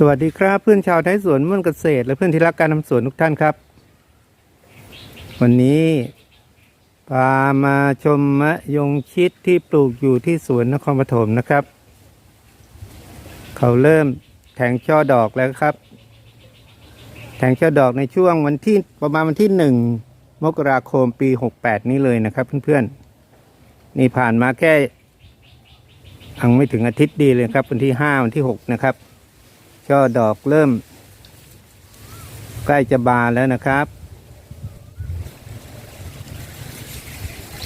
สวัสดีครับเพื่อนชาวไทยสวนมุ่นเกษตร และเพื่อนที่รักการทำสวนทุกท่านครับ วันนี้พามาชมมะยงชิดที่ปลูกอยู่ที่สวนนครปฐมนะครับ เขาเริ่มแทงช่อดอกแล้วครับ แทงช่อดอกในช่วงวันที่ประมาณวันที่หนึ่งมกราคมปีหกแปดนี้เลยนะครับ เพื่อนๆนี่ผ่านมาแค่ยังไม่ถึงอาทิตย์ดีเลยครับ วันที่ห้าวันที่หกนะครับ ช่อดอกเริ่ม ใกล้จะบานแล้วนะครับ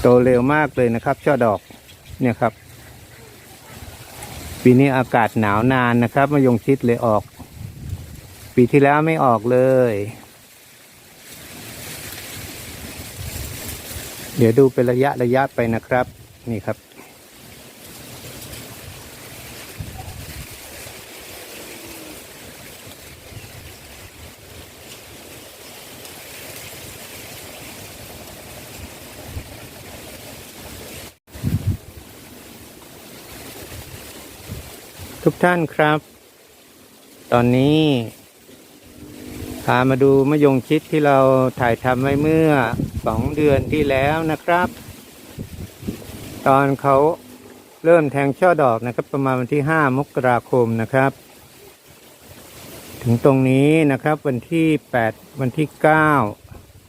โตเร็วมากเลยนะครับ ช่อดอกเนี่ยครับ ปีนี้อากาศหนาวนานนะครับมะยงชิดเลยออก ปีที่แล้วไม่ออกเลย เดี๋ยวดูเป็นระยะระยะไปนะครับ นี่ครับ ทุกท่านครับ ตอนนี้พามาดูมะยงชิดที่เราถ่ายทำไว้เมื่อสองเดือนที่แล้วนะครับ ตอนเขาเริ่มแทงช่อดอกนะครับ ประมาณวันที่ห้ามกราคมนะครับ ถึงตรงนี้นะครับ วันที่แปดวันที่เก้า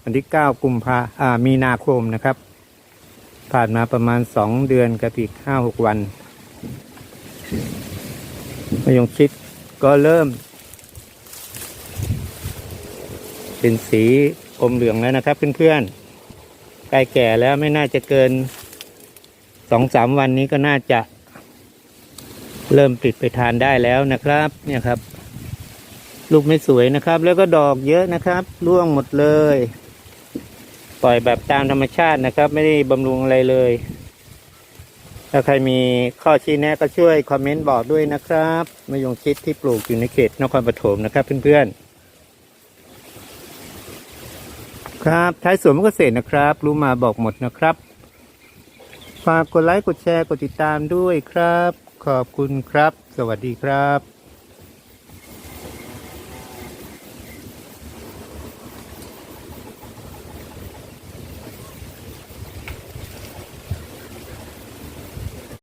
วันที่เก้ากุมภาอ่ามีนาคมนะครับ ผ่านมาประมาณสองเดือนกับอีกห้าหกวัน มะยงชิดก็เริ่ม เป็นสีอมเหลืองแล้วนะครับเพื่อนๆใกล้แก่แล้วไม่น่าจะเกินสองสามวันนี้ก็น่าจะ เริ่มติดไปทานได้แล้วนะครับ เนี่ยครับ ลูกไม่สวยนะครับ แล้วก็ดอกเยอะนะครับร่วงหมดเลย ปล่อยแบบตามธรรมชาตินะครับ ไม่ได้บำรุงอะไรเลย ถ้าใครมีข้อชี้แนะก็ช่วยคอมเมนต์บอกด้วยนะครับมะยงชิดที่ปลูกอยู่ในเขตนครปฐมนะครับเพื่อนๆ ครับท้ายสวนมเกษตรนะครับ รู้มาบอกหมดนะครับ ฝากกดไลค์กดแชร์กดติดตามด้วยครับ ขอบคุณครับ สวัสดีครับ